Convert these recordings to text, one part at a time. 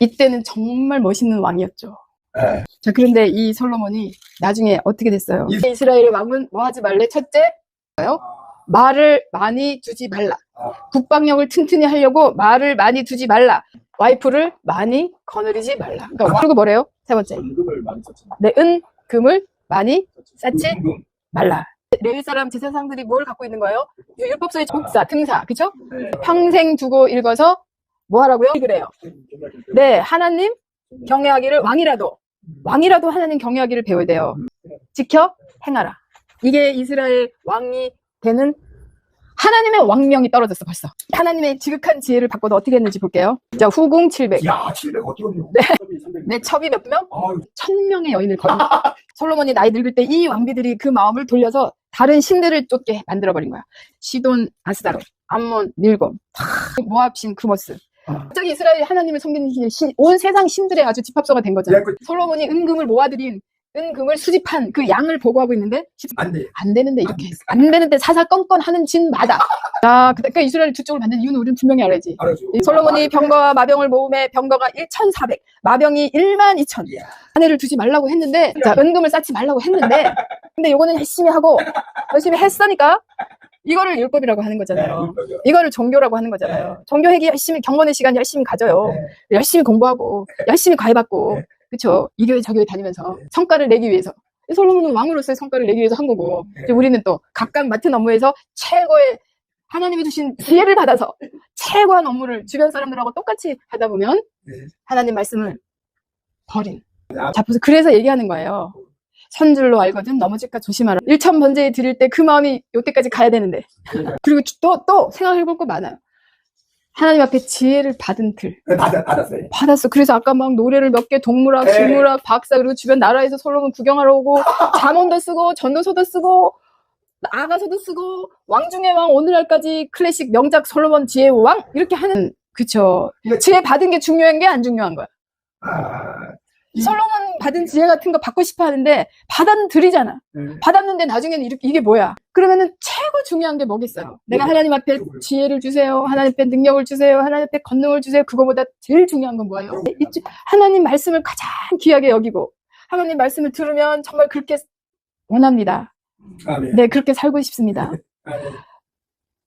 이때는 정말 멋있는 왕이었죠. 네. 자, 그런데 이 솔로몬이 나중에 어떻게 됐어요? 이- 이스라엘의 왕은 뭐 하지 말래? 첫째, 말을 많이 두지 말라. 아. 국방력을 튼튼히 하려고 말을 많이 두지 말라. 와이프를 많이 거느리지 말라. 그러니까 그리고 뭐래요? 세 번째. 은금을 많이 썼잖아. 내 은, 금을 많이 쌓지. 말라. 레위 사람 제사상들이 뭘 갖고 있는 거예요? 율법서의 목사, 등사, 그쵸? 네. 평생 두고 읽어서 뭐 하라고요? 그래요. 네, 하나님 경외하기를 왕이라도 왕이라도 하나님 경외하기를 배워야 돼요. 지켜 행하라. 이게 이스라엘 왕이 되는 하나님의 왕명이 떨어졌어 벌써. 하나님의 지극한 지혜를 바꿔도 어떻게 했는지 볼게요. 자 후궁 700. 야, 700 어떻게? 네. 내 첩이 몇 명? 아유, 천 명의 여인을 거둔. 솔로몬이 나이 늙을 때 이 왕비들이 그 마음을 돌려서 다른 신들을 쫓게 만들어 버린 거야. 시돈, 아스다롯, 암몬, 밀곰, 다 모압 신 크모스. 아. 갑자기 이스라엘 하나님을 섬기는 신, 온 세상 신들의 아주 집합소가 된 거잖아. 야, 그- 솔로몬이 은금을 모아들인 은금을 수집한 그 양을 보고하고 있는데 안 돼. 안 되는데 이렇게 했어. 안 되는데 사사건건 하는 진마다. 자, 그러니까 이스라엘 두 쪽을 만든 이유는 우리는 분명히 알아야지. 알아줘. 이 솔로몬이 병거와 마병을 모음해 병거가 1,400, 마병이 1만 2천. 이야. 아내를 두지 말라고 했는데, 자, 은금을 쌓지 말라고 했는데, 근데 요거는 열심히 하고, 열심히 했으니까, 이거를 율법이라고 하는 거잖아요. 이거를 종교라고 하는 거잖아요. 종교 회기 열심히, 경건의 시간 열심히 가져요. 네. 열심히 공부하고, 열심히 과외받고, 네. 그쵸. 이 교회 저 교회 다니면서 네. 성과를 내기 위해서. 솔로몬은 왕으로서의 성과를 내기 위해서 한 거고, 네. 우리는 또 각각 맡은 업무에서 최고의 하나님이 주신 지혜를 받아서 최고한 업무를 주변 사람들하고 똑같이 하다 보면 네. 하나님 말씀을 버린. 아. 자, 그래서- 그래서 얘기하는 거예요. 선줄로 알거든 넘어질까 조심하라. 일천 번제에 드릴 때 그 마음이 요때까지 가야 되는데. 그리고 또, 또 생각해 볼 거 많아요. 하나님 앞에 지혜를 받은 들. 네, 받아, 받았어요. 받았어. 그래서 아까 막 노래를 몇 개, 동물학, 네. 식물학, 박사, 그리고 주변 나라에서 솔로몬 구경하러 오고, 잠언도 쓰고, 전도서도 쓰고, 아가서도 쓰고, 왕 중의 왕, 오늘날까지 클래식 명작 솔로몬 지혜의 왕? 이렇게 하는, 그쵸. 지혜 받은 게 중요한 게 안 중요한 거야. 아, 이- 솔로몬 받은 지혜 같은 거 받고 싶어 하는데, 받아들이잖아. 네. 받았는데 나중에는 이렇게, 이게 뭐야? 그러면은 최고 중요한 게 뭐겠어요? 내가 하나님 앞에 지혜를 주세요. 하나님 앞에 능력을 주세요. 하나님 앞에 권능을 주세요. 그거보다 제일 중요한 건 뭐예요? 이- 하나님 말씀을 가장 귀하게 여기고, 하나님 말씀을 들으면 정말 그렇게 원합니다. 아멘. 네, 그렇게 살고 싶습니다. 아멘.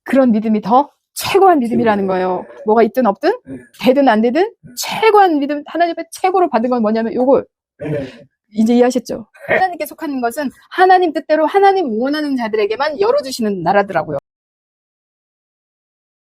그런 믿음이 더 최고한 믿음이라는 거예요. 뭐가 있든 없든, 네. 되든 안 되든, 최고한 믿음, 하나님 앞에 최고로 받은 건 뭐냐면 네. 이제 이해하셨죠? 하나님께 속하는 것은 하나님 뜻대로 하나님 원하는 자들에게만 열어주시는 나라더라고요.